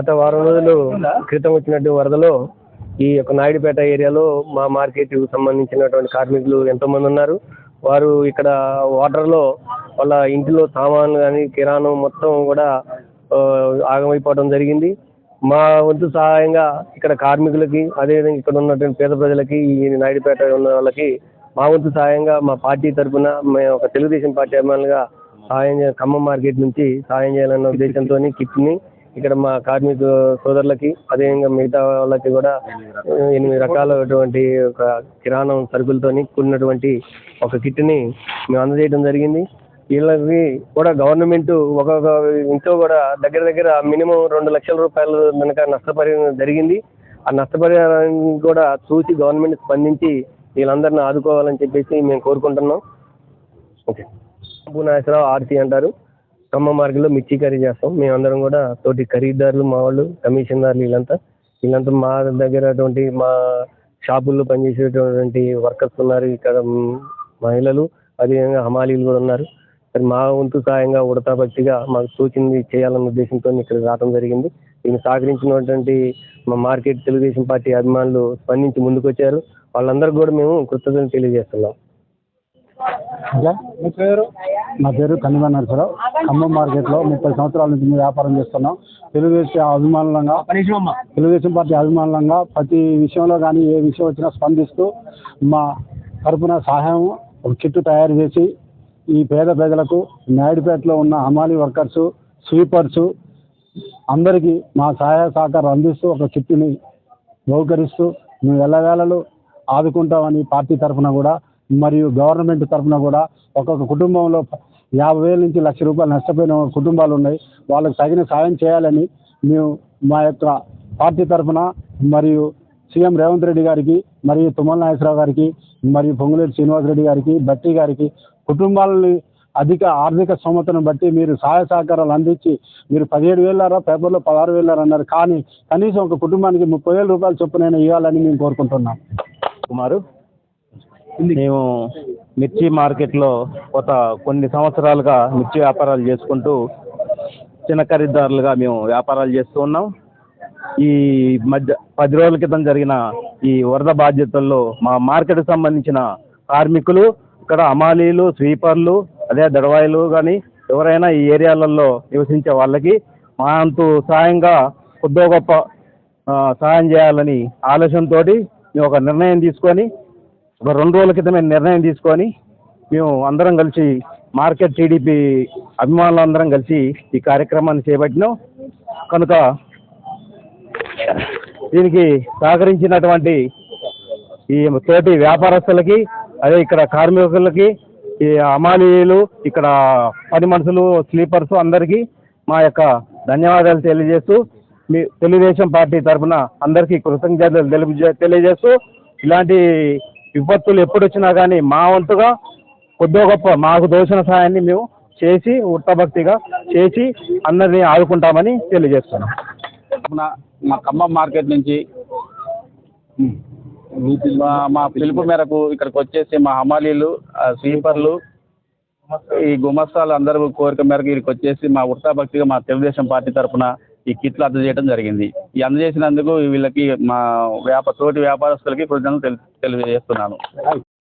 గత వారం రోజులు క్రితం వచ్చినట్టు వరదలో ఈ యొక్క నాయుడుపేట ఏరియాలో మా మార్కెట్ సంబంధించినటువంటి కార్మికులు ఎంతో మంది ఉన్నారు. వారు ఇక్కడ వాటర్లో వాళ్ళ ఇంటిలో సామాన్లు కానీ కిరాణం మొత్తం కూడా ఆగమైపోవడం జరిగింది. మా వంతు సహాయంగా ఇక్కడ కార్మికులకి అదేవిధంగా ఇక్కడ ఉన్నటువంటి పేద ప్రజలకి ఈ నాయుడుపేట ఉన్న వాళ్ళకి మా వంతు సహాయంగా మా పార్టీ తరఫున మేము ఒక తెలుగుదేశం పార్టీ అభిమానులుగా సహాయం ఖమ్మం మార్కెట్ నుంచి సహాయం చేయాలన్న ఉద్దేశంతో కిట్ని ఇక్కడ మా కార్మిక సోదరులకి అదేవిధంగా మిగతా వాళ్ళకి కూడా ఎనిమిది రకాలటువంటి ఒక కిరాణం సరుకులతోని కూడినటువంటి ఒక కిట్ని మేము అందజేయడం జరిగింది. వీళ్ళకి కూడా గవర్నమెంట్ ఒక్కొక్క ఇంట్లో కూడా దగ్గర దగ్గర మినిమం రెండు లక్షల రూపాయలు కనుక నష్టపరిహారం జరిగింది. ఆ నష్టపరిహారాన్ని కూడా చూసి గవర్నమెంట్ స్పందించి వీళ్ళందరిని ఆదుకోవాలని చెప్పేసి మేము కోరుకుంటున్నాం. ఓకే. నాగేశ్వరరావు ఆర్సీ అంటారు. ఖమ్మం మార్గంలో మిర్చి కర్రీ చేస్తాం. మేమందరం కూడా తోటి ఖరీదారులు మా వాళ్ళు కమిషన్దారులు వీళ్ళంతా. వీళ్ళంతా మా దగ్గర అటువంటి మా షాపుల్లో పనిచేసేటటువంటి వర్కర్స్ ఉన్నారు. ఇక్కడ మహిళలు అదేవిధంగా హమాలీలు కూడా ఉన్నారు. మరి మా వంతు సాయంగా ఉడతా భక్తిగా మాకు సూచింది చేయాలన్న ఉద్దేశంతో ఇక్కడ రావడం జరిగింది. దీన్ని సహకరించినటువంటి మా మార్కెట్ తెలుగుదేశం పార్టీ అభిమానులు స్పందించి ముందుకొచ్చారు. వాళ్ళందరికీ కూడా మేము కృతజ్ఞతలు తెలియజేస్తున్నాం. మీ పేరు? నా పేరు కన్నిమ నరసరావు. ఖమ్మం మార్కెట్లో ముప్పై సంవత్సరాల నుంచి మేము వ్యాపారం చేస్తున్నాం. తెలుగుదేశం అభిమానులంగా తెలుగుదేశం పార్టీ అభిమానులంగా ప్రతి విషయంలో కానీ ఏ విషయం వచ్చినా స్పందిస్తూ మా తరపున సహాయం ఒక కిట్టు తయారు చేసి ఈ పేద ప్రజలకు నాయుడుపేటలో ఉన్న హమాలీ వర్కర్సు స్వీపర్సు అందరికీ మా సహాయ సహకారం అందిస్తూ ఒక కిట్టుని బహుకరిస్తూ మేము ఎల్లవేళలు ఆదుకుంటామని పార్టీ తరఫున కూడా మరియు గవర్నమెంట్ తరఫున కూడా ఒక్కొక్క కుటుంబంలో యాభై వేల నుంచి లక్ష రూపాయలు నష్టపోయిన కుటుంబాలు ఉన్నాయి. వాళ్ళకి తగిన సాయం చేయాలని మేము మా యొక్క పార్టీ తరఫున మరియు సీఎం రేవంత్ రెడ్డి గారికి మరియు తుమ్మల నాగేశ్వరరావు గారికి మరియు పొంగులేటి శ్రీనివాసరెడ్డి గారికి బట్టి గారికి కుటుంబాలని అధిక ఆర్థిక స్తోమతను బట్టి మీరు సహాయ సహకారాలు అందించి మీరు పదిహేడు వేలారా పేపర్లో పదహారు వేలారా అన్నారు. కానీ కనీసం ఒక కుటుంబానికి ముప్పై వేల రూపాయల చొప్పునైనా ఇవ్వాలని మేము కోరుకుంటున్నాం. కుమారు మేము మిర్చి మార్కెట్లో గత కొన్ని సంవత్సరాలుగా మిర్చి వ్యాపారాలు చేసుకుంటూ చిన్న ఖరీదారులుగా మేము వ్యాపారాలు చేస్తూ ఉన్నాం. ఈ మధ్య పది రోజుల క్రితం జరిగిన ఈ వరద బాధ్యతల్లో మా మార్కెట్కి సంబంధించిన కార్మికులు ఇక్కడ అమాలీలు స్వీపర్లు అదే దడవాయిలు కానీ ఎవరైనా ఈ ఏరియాలలో నివసించే వాళ్ళకి మా అంతు సాయంగా కొద్దో గొప్ప సహాయం చేయాలని ఆలోచనతో మేము ఒక నిర్ణయం తీసుకొని ఒక రెండు రోజుల క్రితమే నిర్ణయం తీసుకొని మేము అందరం కలిసి మార్కెట్ టీడీపీ అభిమానులందరం కలిసి ఈ కార్యక్రమాన్ని చేపట్టినాం. కనుక దీనికి సహకరించినటువంటి ఈ తోటి వ్యాపారస్తులకి అదే ఇక్కడ కార్మికులకి ఈ అమాలీలు ఇక్కడ పని మనుషులు స్లీపర్స్ అందరికీ మా యొక్క ధన్యవాదాలు తెలియజేస్తూ మీ తెలుగుదేశం పార్టీ తరఫున అందరికీ కృతజ్ఞతలు తెలియజేస్తూ ఇలాంటి విపత్తులు ఎప్పుడు వచ్చినా కానీ మా వంతుగా కొద్దో గొప్ప మాకు దోచిన సహాయాన్ని మేము చేసి ఉత్తభక్తిగా చేసి అందరినీ ఆదుకుంటామని తెలియజేస్తున్నాం. తరపున మా ఖమ్మం మార్కెట్ నుంచి మా మా పిలుపు మేరకు ఇక్కడికి వచ్చేసి మా హమాలీలు స్వీపర్లు ఈ గుమస్తాలు అందరూ కోరిక మేరకు ఇక్కడికి వచ్చేసి మా ఉత్తాభక్తిగా మా తెలుగుదేశం పార్టీ తరఫున ఈ కిట్లు అందజేయడం జరిగింది. ఈ అందజేసినందుకు వీళ్ళకి మా వ్యాప తోటి వ్యాపారస్తులకి కృతజ్ఞతలు తెలి తెలియజేస్తున్నాను.